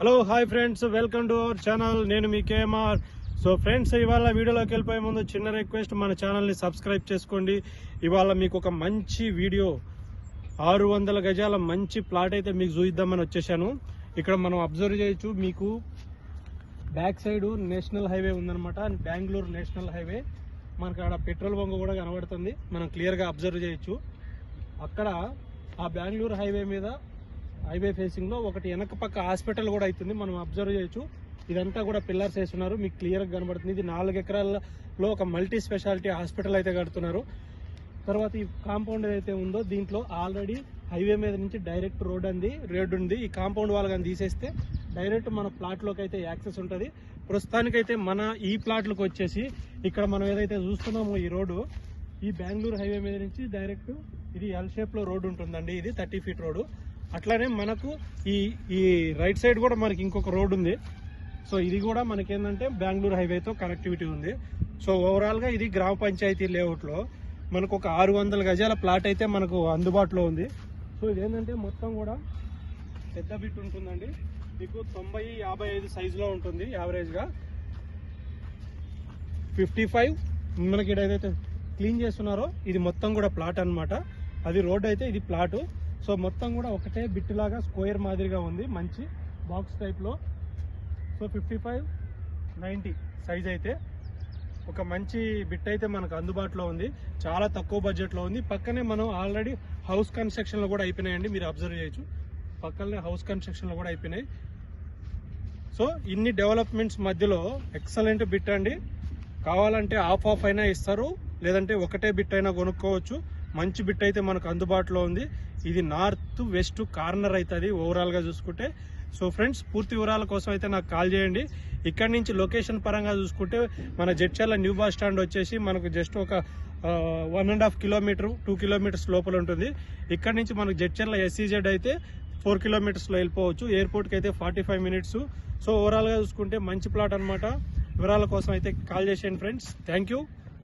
Hello hi friends welcome to our channel నేను మీ KMR so friends ఇవాళ వీడియోలోకి వెళ్ళిపోయే ముందు చిన్న రిక్వెస్ట్ మన ఛానల్ని సబ్స్క్రైబ్ చేసుకోండి. ఇవాళ మీకు ఒక మంచి వీడియో ఆరు వందల గజాల మంచి ప్లాట్ అయితే మీకు చూయిద్దామని వచ్చేసాను. ఇక్కడ మనం అబ్జర్వ్ చేయొచ్చు మీకు బ్యాక్ సైడ్ నేషనల్ హైవే ఉందనమాట బెంగళూరు నేషనల్ హైవే మనకు అక్కడ పెట్రోల్ బంక్ కూడా కనబడుతుంది. మనం క్లియర్గా అబ్జర్వ్ చేయొచ్చు. అక్కడ ఆ బెంగళూరు హైవే మీద హైవే ఫేసింగ్లో ఒకటి వెనక పక్క హాస్పిటల్ కూడా అవుతుంది. మనం అబ్జర్వ్ చేయొచ్చు. ఇదంతా కూడా పిల్లర్స్ వేస్తున్నారు. మీకు క్లియర్గా కనబడుతుంది. ఇది నాలుగు ఎకరాల్లో ఒక మల్టీ స్పెషాలిటీ హాస్పిటల్ అయితే కడుతున్నారు. తర్వాత ఈ కాంపౌండ్ ఏదైతే ఉందో దీంట్లో ఆల్రెడీ హైవే మీద నుంచి డైరెక్ట్ రోడ్ అంది రోడ్ ఉంది. ఈ కాంపౌండ్ వాళ్ళు కానీ తీసేస్తే డైరెక్ట్ మన ప్లాట్లోకి అయితే యాక్సెస్ ఉంటుంది. ప్రస్తుతానికైతే మన ఈ ప్లాట్లకు వచ్చేసి ఇక్కడ మనం ఏదైతే చూస్తున్నామో ఈ రోడ్డు ఈ బెంగళూరు హైవే మీద నుంచి డైరెక్ట్ ఇది ఎల్ షేప్లో రోడ్ ఉంటుందండి. ఇది థర్టీ ఫీట్ రోడ్ అట్లానే మనకు ఈ ఈ రైట్ సైడ్ కూడా మనకి ఇంకొక రోడ్ ఉంది. సో ఇది కూడా మనకేంటంటే బెంగళూరు హైవేతో కనెక్టివిటీ ఉంది. సో ఓవరాల్గా ఇది గ్రామ పంచాయతీ లేఅవుట్లో మనకు ఒక ఆరు వందల గజాల ప్లాట్ అయితే మనకు అందుబాటులో ఉంది. సో ఇదేంటంటే మొత్తం కూడా పెద్ద బిట్ ఉంటుందండి. మీకు తొంభై యాభై ఐదు సైజులో ఉంటుంది యావరేజ్గా. ఫిఫ్టీ ఫైవ్ మనకి ఇక్కడ ఏదైతే క్లీన్ చేస్తున్నారో ఇది మొత్తం కూడా ప్లాట్ అన్నమాట. అది రోడ్ అయితే ఇది ప్లాటు. సో మొత్తం కూడా ఒకటే బిట్ లాగా స్క్వేర్ మాదిరిగా ఉంది మంచి బాక్స్ టైప్లో so fifty five ninety size అయితే. ఒక మంచి బిట్ అయితే మనకు అందుబాటులో ఉంది చాలా తక్కువ బడ్జెట్లో ఉంది. పక్కనే మనం ఆల్రెడీ హౌస్ కన్స్ట్రక్షన్లో కూడా అయిపోయినాయండి మీరు అబ్జర్వ్ చేయొచ్చు. పక్కనే హౌస్ కన్స్ట్రక్షన్లో కూడా అయిపోయినాయి. సో ఇన్ని డెవలప్మెంట్స్ మధ్యలో ఎక్సలెంట్ బిట్ అండి. కావాలంటే ఆఫ్ ఆఫ్ అయినా ఇస్తారు లేదంటే ఒకటే బిట్ అయినా కొనుక్కోవచ్చు. మంచి బిట్ అయితే మనకు అందుబాటులో ఉంది. ఇది నార్త్ వెస్ట్ కార్నర్ అవుతుంది ఓవరాల్గా చూసుకుంటే. సో ఫ్రెండ్స్ పూర్తి వివరాల కోసం అయితే నాకు కాల్ చేయండి. ఇక్కడ నుంచి లొకేషన్ పరంగా చూసుకుంటే మన జడ్చర్ల న్యూ బస్ స్టాండ్ వచ్చేసి మనకు జస్ట్ ఒక one and half kilometer two kilometers లోపల ఉంటుంది. ఇక్కడ నుంచి మనకు జడ్చర్ల ఎస్సీజెడ్ అయితే ఫోర్ కిలోమీటర్స్లో వెళ్ళిపోవచ్చు. ఎయిర్పోర్ట్కి అయితే ఫార్టీ ఫైవ్ మినిట్స్ సో ఓవరాల్గా చూసుకుంటే మంచి ప్లాట్ అనమాట వివరాల కోసం అయితే కాల్ చేసేయండి ఫ్రెండ్స్. Thank you